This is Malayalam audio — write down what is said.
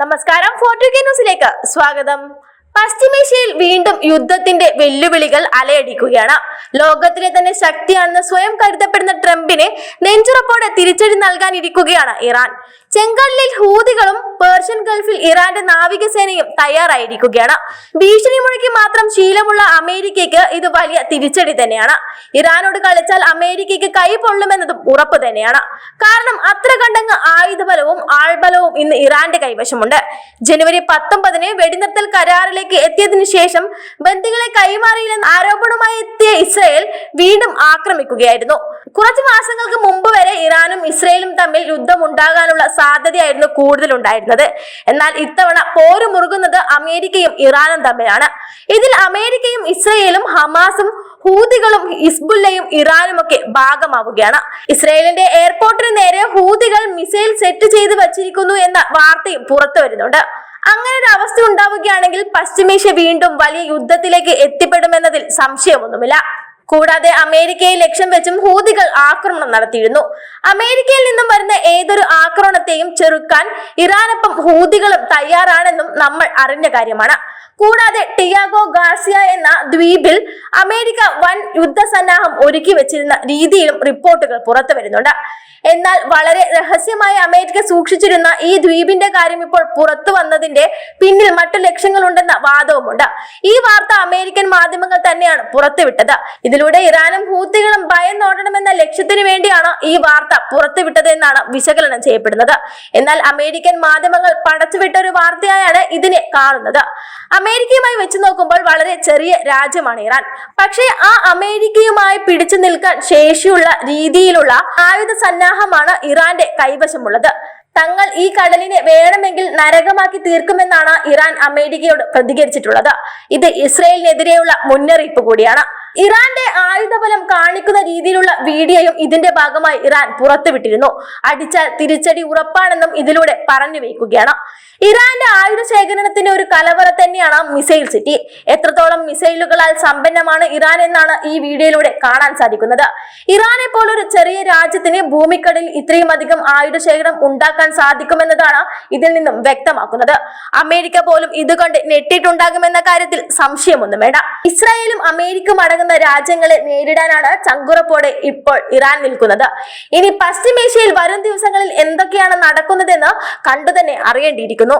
നമസ്കാരം ഫോർട്ടുഗേ ന്യൂസിലേക്ക് സ്വാഗതം. പശ്ചിമേഷ്യയിൽ വീണ്ടും യുദ്ധത്തിന്റെ വെല്ലുവിളികൾ അലയടിക്കുകയാണ്. ലോകത്തിലെ തന്നെ ശക്തിയാണെന്ന് സ്വയം കരുതപ്പെടുന്ന ട്രംപിനെ നെഞ്ചുറപ്പോടെ തിരിച്ചടി നൽകാനിരിക്കുകയാണ് ഇറാൻ. ചെങ്കടലിൽ ഹൂതികളും പേർഷ്യൻ ഗൾഫിൽ ഇറാന്റെ നാവികസേനയും തയ്യാറായിരിക്കുകയാണ്. ഭീഷണി മുഴക്കി മാത്രം ശീലമുള്ള അമേരിക്കയ്ക്ക് ഇത് വലിയ തിരിച്ചടി തന്നെയാണ്. ഇറാനോട് കളിച്ചാൽ അമേരിക്കയ്ക്ക് കൈ പൊള്ളുമെന്നതും ഉറപ്പ് തന്നെയാണ്. കാരണം അത്ര കണ്ടങ്ങ് ആയുധബലവും ആൾബലവും ഇന്ന് ഇറാന്റെ കൈവശമുണ്ട്. ജനുവരി പത്തൊമ്പതിന് വെടിനിർത്തൽ കരാറിലേക്ക് എത്തിയതിനു ശേഷം ബന്ദികളെ കൈമാറിയില്ലെന്ന ആരോപണവുമായി എത്തിയ ഇസ്രയേൽ വീണ്ടും ആക്രമിക്കുകയായിരുന്നു. കുറച്ചു മാസങ്ങൾക്ക് മുമ്പ് വരെ ഇറാനും ഇസ്രയേലും തമ്മിൽ യുദ്ധം ഉണ്ടാകാനുള്ള സാധ്യതയായിരുന്നു കൂടുതലുണ്ടായിരുന്നത്. എന്നാൽ ഇത്തവണ പോര് മുറുകുന്നത് അമേരിക്കയും ഇറാനും തമ്മിലാണ്. ഇതിൽ അമേരിക്കയും ഇസ്രയേലും ഹമാസും ഹൂതികളും ഇസ്ബുല്ലയും ഇറാനും ഒക്കെ ഭാഗമാവുകയാണ്. ഇസ്രയേലിന്റെ എയർപോർട്ടിന് നേരെ ഹൂതികൾ മിസൈൽ സെറ്റ് ചെയ്ത് വച്ചിരിക്കുന്നു എന്ന വാർത്തയും പുറത്തു വരുന്നുണ്ട്. അങ്ങനെ ഒരു അവസ്ഥ ഉണ്ടാവുകയാണെങ്കിൽ പശ്ചിമേഷ്യ വീണ്ടും വലിയ യുദ്ധത്തിലേക്ക് എത്തിപ്പെടുമെന്നതിൽ സംശയമൊന്നുമില്ല. കൂടാതെ അമേരിക്കയെ ലക്ഷ്യം വെച്ചും ഹൂതികൾ ആക്രമണം നടത്തിയിരുന്നു. അമേരിക്കയിൽ നിന്നും വരുന്ന ഏതൊരു ആക്രമണത്തെയും ചെറുക്കാൻ ഇറാനൊപ്പം ഹൂതികളും തയ്യാറാണെന്നും നമ്മൾ അറിഞ്ഞ കാര്യമാണ്. കൂടാതെ ടിയാഗോ ഗാർസിയ എന്ന ദ്വീപിൽ അമേരിക്ക വൻ യുദ്ധസന്നാഹം ഒരുക്കി വെച്ചിരുന്ന രീതിയിലും റിപ്പോർട്ടുകൾ പുറത്തു വരുന്നുണ്ട്. എന്നാൽ വളരെ രഹസ്യമായി അമേരിക്ക സൂക്ഷിച്ചിരുന്ന ഈ ദ്വീപിന്റെ കാര്യം ഇപ്പോൾ പുറത്തു വന്നതിന്റെ പിന്നിൽ മറ്റു ലക്ഷ്യങ്ങളുണ്ടെന്ന വാദവുമുണ്ട്. ഈ വാർത്ത അമേരിക്കൻ മാധ്യമങ്ങൾ തന്നെയാണ് പുറത്തുവിട്ടത്. ഇതിലൂടെ ഇറാനും ഹൂത്തികളും ഭയം നോടണമെന്ന ലക്ഷ്യത്തിനു വേണ്ടിയാണ് ഈ വാർത്ത പുറത്തുവിട്ടത് എന്നാണ് വിശകലനം ചെയ്യപ്പെടുന്നത്. എന്നാൽ അമേരിക്കൻ മാധ്യമങ്ങൾ പടച്ചുവിട്ട ഒരു വാർത്തയായാണ് ഇതിനെ കാണുന്നത്. അമേരിക്കയുമായി വെച്ച് നോക്കുമ്പോൾ വളരെ ചെറിയ രാജ്യമാണ് ഇറാൻ. പക്ഷേ ആ അമേരിക്കയുമായി പിടിച്ചു നിൽക്കാൻ ശേഷിയുള്ള രീതിയിലുള്ള ആയുധ സന്നാഹമാണ് ഇറാന്റെ കൈവശമുള്ളത്. തങ്ങൾ ഈ കടലിനെ വേണമെങ്കിൽ നരകമാക്കി തീർക്കുമെന്നാണ് ഇറാൻ അമേരിക്കയോട് പ്രതികരിച്ചിട്ടുള്ളത്. ഇത് ഇസ്രയേലിനെതിരെയുള്ള മുന്നറിയിപ്പ് കൂടിയാണ്. ഇറാന്റെ ആയുധബലം കാണിക്കുന്ന രീതിയിലുള്ള വീഡിയോയും ഇതിന്റെ ഭാഗമായി ഇറാൻ പുറത്തുവിട്ടിരുന്നു. അടിച്ചാൽ തിരിച്ചടി ഉറപ്പാണെന്നും ഇതിലൂടെ പറഞ്ഞു വയ്ക്കുകയാണ് ഇറാന്റെ ആയുധ ശേഖരണത്തിന്റെ ഒരു കലവറ തന്നെയാണ് മിസൈൽ സിറ്റി. എത്രത്തോളം മിസൈലുകളാൽ സമ്പന്നമാണ് ഇറാൻ എന്നാണ് ഈ വീഡിയോയിലൂടെ കാണാൻ സാധിക്കുന്നത്. ഇറാനെ പോലൊരു ചെറിയ രാജ്യത്തിന് ഭൂമിക്കടലിൽ ഇത്രയും അധികം ആയുധ ശേഖരം ഉണ്ടാക്കാൻ സാധിക്കുമെന്നതാണ് ഇതിൽ നിന്നും വ്യക്തമാക്കുന്നത്. അമേരിക്ക പോലും ഇത് കണ്ട് ഞെട്ടിയിട്ടുണ്ടാകുമെന്ന കാര്യത്തിൽ സംശയമൊന്നും വേണ്ട ഇസ്രായേലും അമേരിക്കയും അടങ്ങുന്ന രാജ്യങ്ങളെ നേരിടാനാണ് ചങ്കുറപ്പോടെ ഇപ്പോൾ ഇറാൻ നിൽക്കുന്നത്. ഇനി പശ്ചിമേഷ്യയിൽ വരും ദിവസങ്ങളിൽ എന്തൊക്കെയാണ് നടക്കുന്നതെന്ന് കണ്ടു തന്നെ അറിയേണ്ടിയിരിക്കുന്നു.